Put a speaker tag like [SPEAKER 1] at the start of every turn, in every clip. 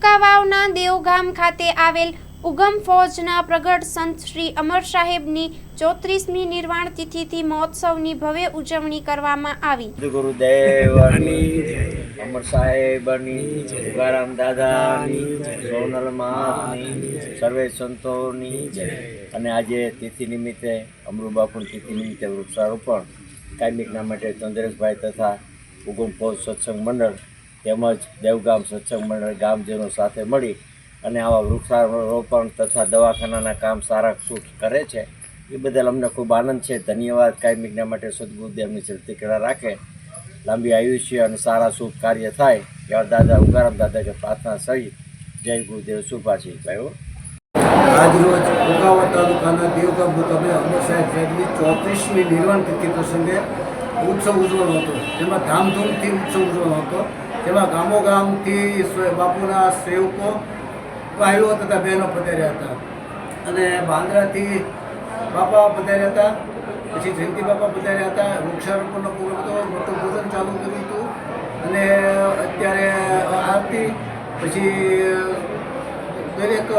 [SPEAKER 1] કુંકાવાવના દેવગામ ખાતે આવેલ ઉગમ ફોજના પ્રગટ સંત શ્રી અમર સાહેબની ચોત્રીસમી નિર્વાણ તિથિથી મહોત્સવની ભવ્ય ઉજવણી કરવામાં આવી.
[SPEAKER 2] ગુરુદેવની અમર સાહેબની tukaram દાદાની સોનલ માની સર્વે સંતોની અને આજે તિથિ નિમિત્તે અમૃબાપુર તિથિ નિમિત્તે વૃક્ષારોપણ. કાયમિકના માટે ચંદ્રેશભાઈ તથા ઉગમ ફોજ સત્સંગ મંડળ તેમજ દેવગામ સત્સંગ મંડળ ગામજનો સાથે મળી અને આવા વૃક્ષારોપણ તથા દવાખાનાના કામ સારા સુખ કરે છે. એ બદલ અમને ખૂબ આનંદ છે. ધન્યવાદ. કાયમિકના માટે સદગુરુદેવની ચડતી કળા રાખે. લાંબી આયુષ્ય અને સારા શુભ કાર્ય થાય. એવા દાદા, ઉગારામ દાદા કે પ્રાર્થના સહિત જય ગુરુદેવ. શુભાશી ભાઈઓ
[SPEAKER 3] આજરોજ કુકાવા તાલુકાના દેવગામ મુકામે અમર સાહેબ સાહેબની ચોત્રીસમી નિર્વાણ તિથિ પ્રસંગે ઉત્સવ ઉજવણો હતો. જેમાં ધામધૂમથી ઉત્સવ ઉજવણો હતો. જેમાં ગામો ગામથી બાપુના સેવકો ભાઈઓ તથા બહેનો પધાર્યા હતા. અને બાંદ્રાથી બાપા પધાર્યા હતા. પછી જયંતિ બાપા પધાર્યા હતા. વૃક્ષારોપણનો પ્રોગ્રામ હતો. મોટું ભોજન ચાલુ કર્યું હતું. અને અત્યારે આરતી, પછી દરેક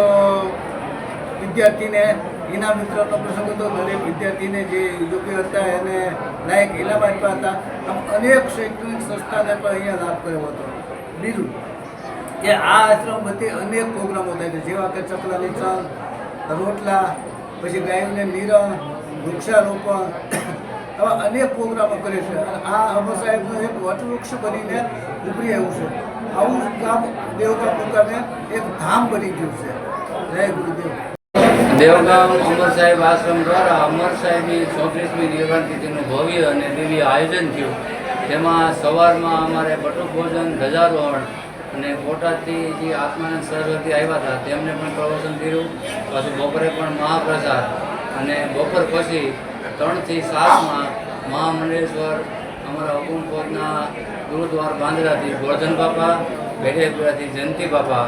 [SPEAKER 3] વિદ્યાર્થીને ઇનામ વિતરણનો પ્રસંગ હતો, દરેક વિદ્યાર્થીને જે યોગ્ય હતા એને લાયક ઇનામ આપ્યા હતા. આમ અનેક શૈક્ષણિક સંસ્થાને પણ અહીંયા લાભ કર્યો હતો. બીજું કે આ આશ્રમ વતી અનેક પ્રોગ્રામો થાય છે, જેવા કે ચકલાની ચણ રોટલા, પછી ગાયને નિરણ, વૃક્ષારોપણ, આવા અનેક પ્રોગ્રામો કરે છે. અને આ અમર સાહેબનું એક વટવૃક્ષ બનીને ઉભરી આવ્યું છે. આવું કામ દેવતા પોતાને એક ધામ બની ગયું છે. જય ગુરુદેવ.
[SPEAKER 4] દેવગામ અમર સાહેબ આશ્રમ દ્વારા અમર સાહેબની ચોત્રીસમી નિર્વાણ તિથિનું ભવ્ય અને દિવ્ય આયોજન થયું. તેમાં સવારમાં અમારે બટુક ભોજન ધજારોહણ અને બોટાદથી જે આત્માનંદ સરસ્વતી આવ્યા હતા. તેમને પણ પ્રવચન કર્યું. પાછું બપોરે પણ મહાપ્રસાદ અને બપોર પછી ત્રણથી સાતમાં મહામંડેશ્વર અમારા હુકુમ ગુરુદ્વાર બાંદરાથી ગોરધન બાપા બેઠેપુરાથી જયંતિ બાપા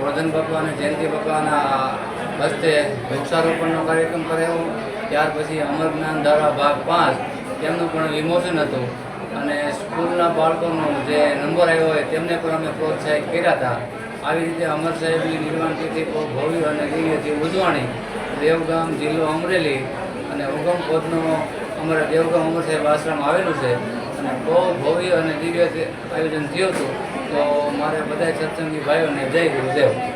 [SPEAKER 4] ગોરધન બાપા અને જયંતિ બાપાના હસ્તે વૃક્ષારોપણનો કાર્યક્રમ કરાયો. ત્યાર પછી અમર જ્ઞાન ધારા ભાગ પાંચ, તેમનું પણ વિમોચન હતું. અને સ્કૂલના બાળકોનો જે નંબર આવ્યો હોય, તેમને પણ અમે પ્રોત્સાહિત કર્યા હતા. આવી રીતે અમર સાહેબની નિર્માણ તિથિ ભવ્ય અને દિવ્યથી ઉજવણી, દેવગામ જિલ્લો અમરેલી અને ઉગમ પદનો અમારા દેવગામ અમર સાહેબ આશ્રમ આવેલું છે. અને બહુ ભવ્ય અને દિવ્ય આયોજન થયું હતું. તો મારે બધા સત્સંગી ભાઈઓને જય ગુરુદેવ.